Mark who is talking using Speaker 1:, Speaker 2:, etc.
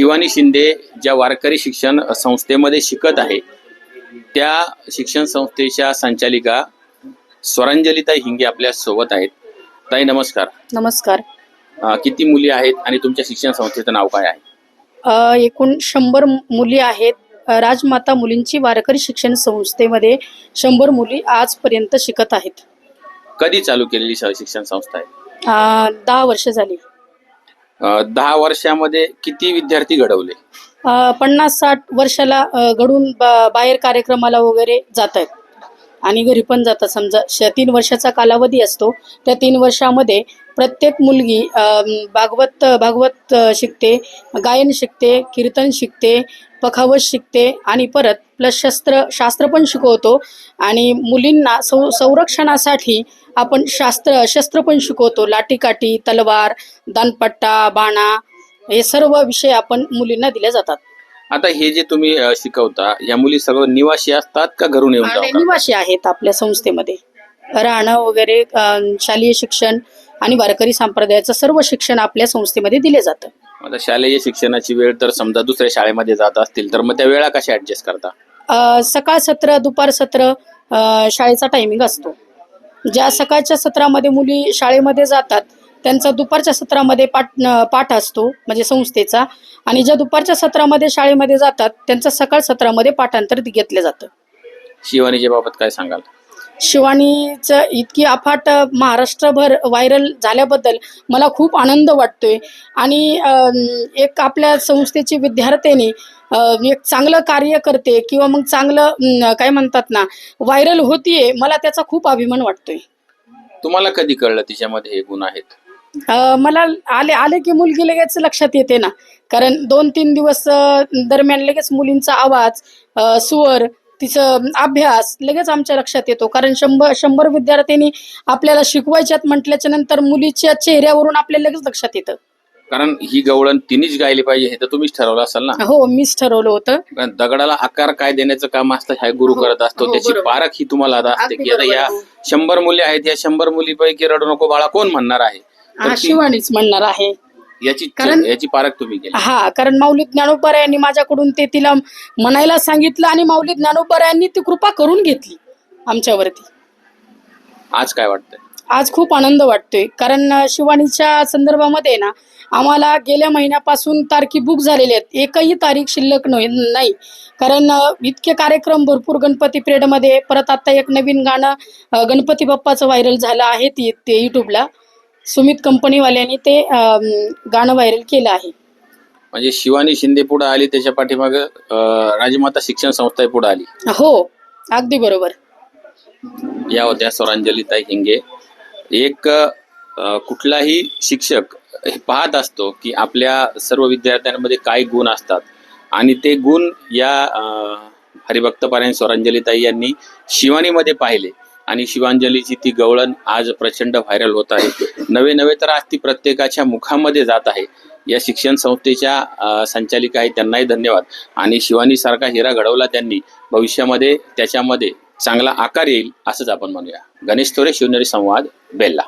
Speaker 1: शिवानी शिंदे ज्या वारकरी शिक्षण संस्थेमध्ये शिकत आहे त्या शिक्षण संस्थेच्या संचालिका स्वरांजलीताई हिंगे आपल्यासोबत आहेत. ताई नमस्कार.
Speaker 2: नमस्कार.
Speaker 1: अ, किती मुली आहेत आणि तुमच्या शिक्षण संस्थेचं नाव काय आहे?
Speaker 2: अ, एकूण शंभर मुली आहेत. अ, राजमाता मुलींची वारकरी शिक्षण संस्थेमध्ये शंभर मुली आजपर्यंत शिकत आहेत.
Speaker 1: कधी चालू केलेली शिक्षण संस्था आहे?
Speaker 2: अ, दहा वर्ष झाली.
Speaker 1: दहा वर्षामध्ये किती विद्यार्थी घडवले?
Speaker 2: अ, पन्नास साठ वर्षाला अ, घडून बा- बाहेर कार्यक्रमाला वगैरे जात आहेत. आणि घरी पण जातात. समजा श तीन वर्षाचा कालावधी असतो. त्या तीन वर्षामध्ये प्रत्येक मुलगी भागवत भागवत शिकते गायन शिकते कीर्तन शिकते पखावत शिकते आणि परत प्लस शस्त्र शास्त्र पण शिकवतो. आणि मुलींना सौ संरक्षणासाठी आपण शास्त्र शस्त्र पण शिकवतो. लाठीकाठी तलवार दानपट्टा बाणा हे सर्व विषय आपण मुलींना दिले जातात.
Speaker 1: आता हे जे तुम्ही अ, शिकवता या मुली सर्व निवासी असतात का घरून येऊन
Speaker 2: आणि
Speaker 1: जाऊ का?
Speaker 2: निवासी आहेत आपल्या संस्थेमध्ये. राहणं वगैरे अं, शालेय शिक्षण आणि वारकरी संप्रदायाचं सर्व शिक्षण आपल्या संस्थेमध्ये दिले जातं.
Speaker 1: आता शालेय शिक्षणाची वेळ तर समजा दुसऱ्या शाळेमध्ये जात असतील तर मग त्या वेळा कशा ऍडजस्ट करता?
Speaker 2: अं, सकाळ सत्र दुपार सत्र अं, शाळेचा टायमिंग असतो. ज्या सकाळच्या सत्रामध्ये मुली शाळेमध्ये जातात त्यांचा दुपारच्या सत्रामध्ये पाठ पाठ असतो म्हणजे संस्थेचा. आणि ज्या दुपारच्या सत्रामध्ये शाळेमध्ये जातात त्यांचं सकाळ सत्रामध्ये पाठांतर घेतलं जातं.
Speaker 1: शिवानीच्या बाबत काय सांगाल?
Speaker 2: शिवानीचं इतकी अफाट महाराष्ट्रभर व्हायरल झाल्याबद्दल मला खूप आनंद वाटतोय. आणि एक आपल्या संस्थेची विद्यार्थिनी अम, एक चांगलं कार्य करते किंवा मग चांगलं काय म्हणतात ना व्हायरल होतीये मला त्याचा खूप अभिमान वाटतोय.
Speaker 1: तुम्हाला कधी कळलं तिच्यामध्ये हे गुण आहेत?
Speaker 2: मला आले आले की मुलगी लगेच लक्षात येते ना. कारण दोन तीन दिवस दरम्यान लगेच मुलींचा आवाज स्वर तिचं अभ्यास लगेच आमच्या लक्षात येतो. कारण शंभर शंभर विद्यार्थ्यांनी आपल्याला शिकवायच्यात म्हटल्याच्या नंतर मुलीच्या चेहऱ्यावरून आपल्याला लगेच लक्षात येतं.
Speaker 1: कारण ही गवळण तिनेच गायली पाहिजे हे तर तुम्हीच ठरवलं असाल ना.
Speaker 2: हो मीच ठरवलं होतं.
Speaker 1: दगडाला आकार काय देण्याचं काम असतं हे गुरु
Speaker 2: हो,
Speaker 1: करत असतो
Speaker 2: हो,
Speaker 1: त्याची. पारख ही तुम्हाला आता असते की आता या. शंभर मुली आहेत या शंभर मुलीपैकी रडू नको बाळा कोण म्हणणार आहे?
Speaker 2: हा शिवानीच म्हणणार आहे.
Speaker 1: याची
Speaker 2: कारण-
Speaker 1: याची पारख तुम्ही केली.
Speaker 2: हा कारण माऊली ज्ञानोबा यांनी माझ्याकडून ते तिला म्हणायला सांगितलं आणि माऊली ज्ञानोबा यांनी ती कृपा करून घेतली आमच्यावरती.
Speaker 1: आज काय वाटतंय?
Speaker 2: आज खूप आनंद वाटतोय. कारण अ, शिवानीच्या संदर्भामध्ये ना आम्हाला गेल्या महिन्यापासून तारखी बुक झालेल्या आहेत. एकही तारीख शिल्लक नाही नाही. कारण अ, इतके कार्यक्रम भरपूर गणपती पिरियडमध्ये परत आता एक नवीन गाणं अ, गणपती बाप्पाचं व्हायरल झालं आहे ती ते यूट्यूबला सुमित कंपनीवाल्यांनी ते अ, गाणं व्हायरल केलं आहे.
Speaker 1: म्हणजे शिवानी शिंदे पुढे आली त्याच्या पाठीमाग राजमाता शिक्षण संस्था पुढे आली.
Speaker 2: हो अगदी बरोबर.
Speaker 1: या होत्या स्वरांजलीताई हिंगे. एक अ, कुठलाही शिक्षक हे पाहत असतो की आपल्या सर्व विद्यार्थ्यांमध्ये काय गुण असतात. आणि ते गुण या अ, हरिभक्त पारायण स्वरांजलीताई यांनी शिवानीमध्ये पाहिले. आणि शिवांजलीची ती गवळण आज प्रचंड व्हायरल होत आहे. नवे नवे तर आज ती प्रत्येकाच्या मुखामध्ये जात आहे. या शिक्षण संस्थेच्या संचालिका आहेत त्यांनाही धन्यवाद. आणि शिवानीसारखा हिरा घडवला त्यांनी. भविष्यामध्ये त्याच्यामध्ये चांगला आकार येईल असंच आपण म्हणूया. गणेश थोरे शिवनेरी संवाद बेल्ला.